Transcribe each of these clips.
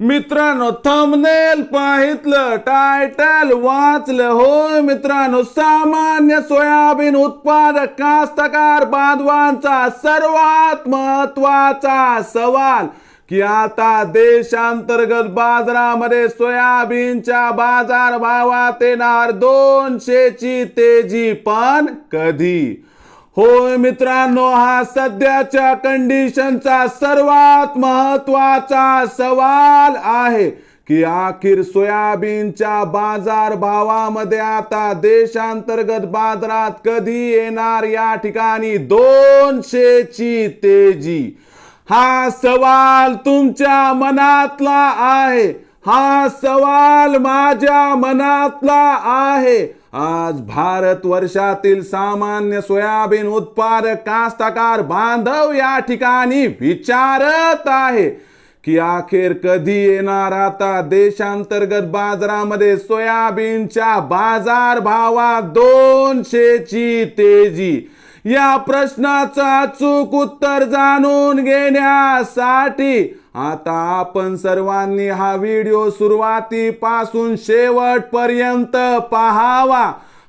मित्रांनो thumbnail पाहितलं title वाचलं. होय मित्रांनो सामान्य सोयाबीन उत्पादक कास्तकार बांधवांचा सर्वात महत्त्वाचा सवाल की आता देशांतर्गत बाजारामध्ये सोयाबीनच्या बाजार भावात येणार दोनशेची तेजी पण कधी? होय मित्रांनो हा सध्याच्या कंडिशनचा सर्वात महत्त्वाचा सवाल आहे की अखेर सोयाबीनच्या बाजार भावामध्ये आता देशांतर्गत बाजारात कधी येणार? या ठिकाणी दोनशेची तेजी. हा सवाल तुमच्या मनातला आहे. हा सवाल माझ्या मनातला आहे. आज भारत वर्षातील सामान्य सोयाबीन उत्पादक कास्तकार बांधव या ठिकाणी विचारत आहे. की अखेर कधी येणार आता देशांतर्गत बाजारामध्ये सोयाबीनच्या बाजार भावात दोनशेची तेजी? या प्रश्नाचं अचूक उत्तर जाणून घेण्यासाठी आता आपण सर्वांनी हा व्हिडिओ सुरुवातीपासून शेवटपर्यंत पाहावा.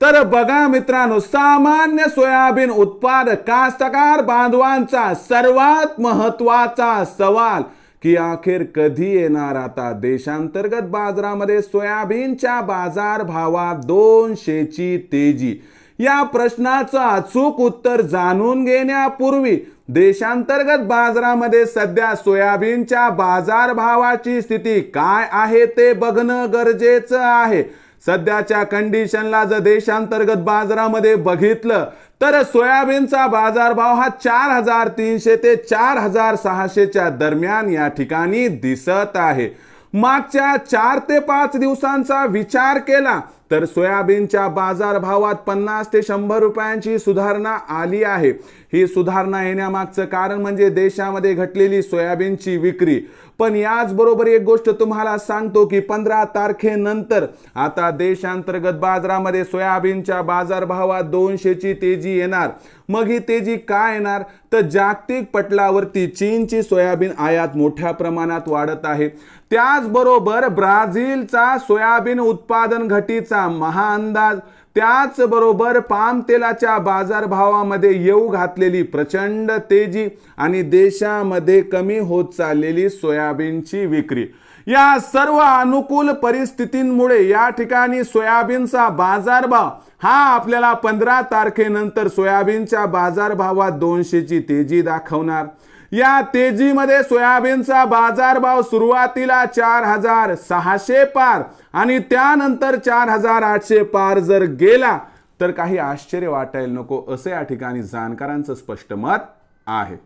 तर बघा मित्रांनो सामान्य सोयाबीन उत्पादक कास्तकार बांधवांचा सर्वात महत्त्वाचा सवाल की अखेर कधी येणार आता? देशांतर्गत बाजारामध्ये सोयाबीनच्या बाजार भावात दोनशेची तेजी. या प्रश्नाचं अचूक उत्तर जाणून घेण्यापूर्वी देशांतर्गत बाजारामध्ये सध्या सोयाबीनच्या बाजारभावाची स्थिती काय आहे ते बघणं गरजेचं आहे. सध्याच्या कंडिशनला जर देशांतर्गत बाजारामध्ये बघितलं तर सोयाबीनचा बाजारभाव हा चार हजार तीनशे ते चार हजार सहाशेच्या दरम्यान या ठिकाणी दिसत आहे. मागच्या चार ते पाच दिवसांचा विचार केला तर सोयाबीनच्या बाजारभावात पन्नास ते शंभर रुपयांची सुधारणा आली आहे. ही सुधारणा येण्यामागचं कारण म्हणजे देशामध्ये घटलेली सोयाबीनची विक्री. पण याचबरोबर एक गोष्ट तुम्हाला सांगतो की पंधरा तारखेनंतर आता देशांतर्गत बाजारामध्ये सोयाबीनच्या बाजारभावात दोनशेची तेजी येणार. मग ही तेजी काय येणार? तर जागतिक पटलावरती चीनची सोयाबीन आयात मोठ्या प्रमाणात वाढत आहे. त्याचबरोबर ब्राझीलचा सोयाबीन उत्पादन घटीचा महाअंदाज त्याचबरोबर पाम तेलाच्या बाजारभावामध्ये येऊ घातलेली प्रचंड तेजी आणि देशामध्ये कमी होत चाललेली सोयाबीनची विक्री. या सर्व अनुकूल परिस्थितींमुळे या ठिकाणी सोयाबीनचा बाजारभाव हा आपल्याला पंधरा तारखेनंतर सोयाबीनच्या बाजारभावात दोनशेची तेजी दाखवणार. या तेजीमध्ये सोयाबीनचा बाजारभाव सुरुवातीला चार हजार सहाशे पार आणि त्यानंतर चार हजार आठशे पार जर गेला तर काही आश्चर्य वाटायला नको असं या ठिकाणी जाणकारांचं स्पष्ट मत आहे.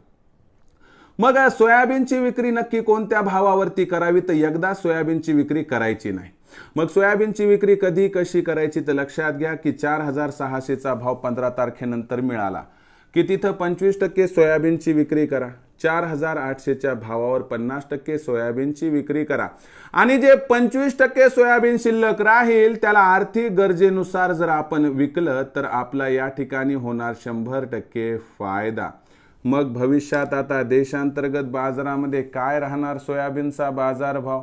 मग सोयाबीनची विक्री नक्की कोणत्या भावावरती करावी? तर एकदा सोयाबीनची विक्री करायची नाही. मग सोयाबीनची विक्री कधी कशी करायची तर लक्षात घ्या की चार हजार सहाशेचा भाव पंधरा तारखेनंतर मिळाला. की तिथं पंचवीस टक्के सोयाबीनची विक्री करा. चार हजार आठशेच्या भावावर पन्नास टक्के सोयाबीनची विक्री करा. आणि जे पंचवीस टक्के सोयाबीन शिल्लक राहील त्याला आर्थिक गरजेनुसार जर आपण विकलं तर आपला या ठिकाणी होणार शंभर टक्के फायदा. मग भविष्यात आता देशांतर्गत बाजारामध्ये काय राहणार सोयाबीनचा बाजारभाव?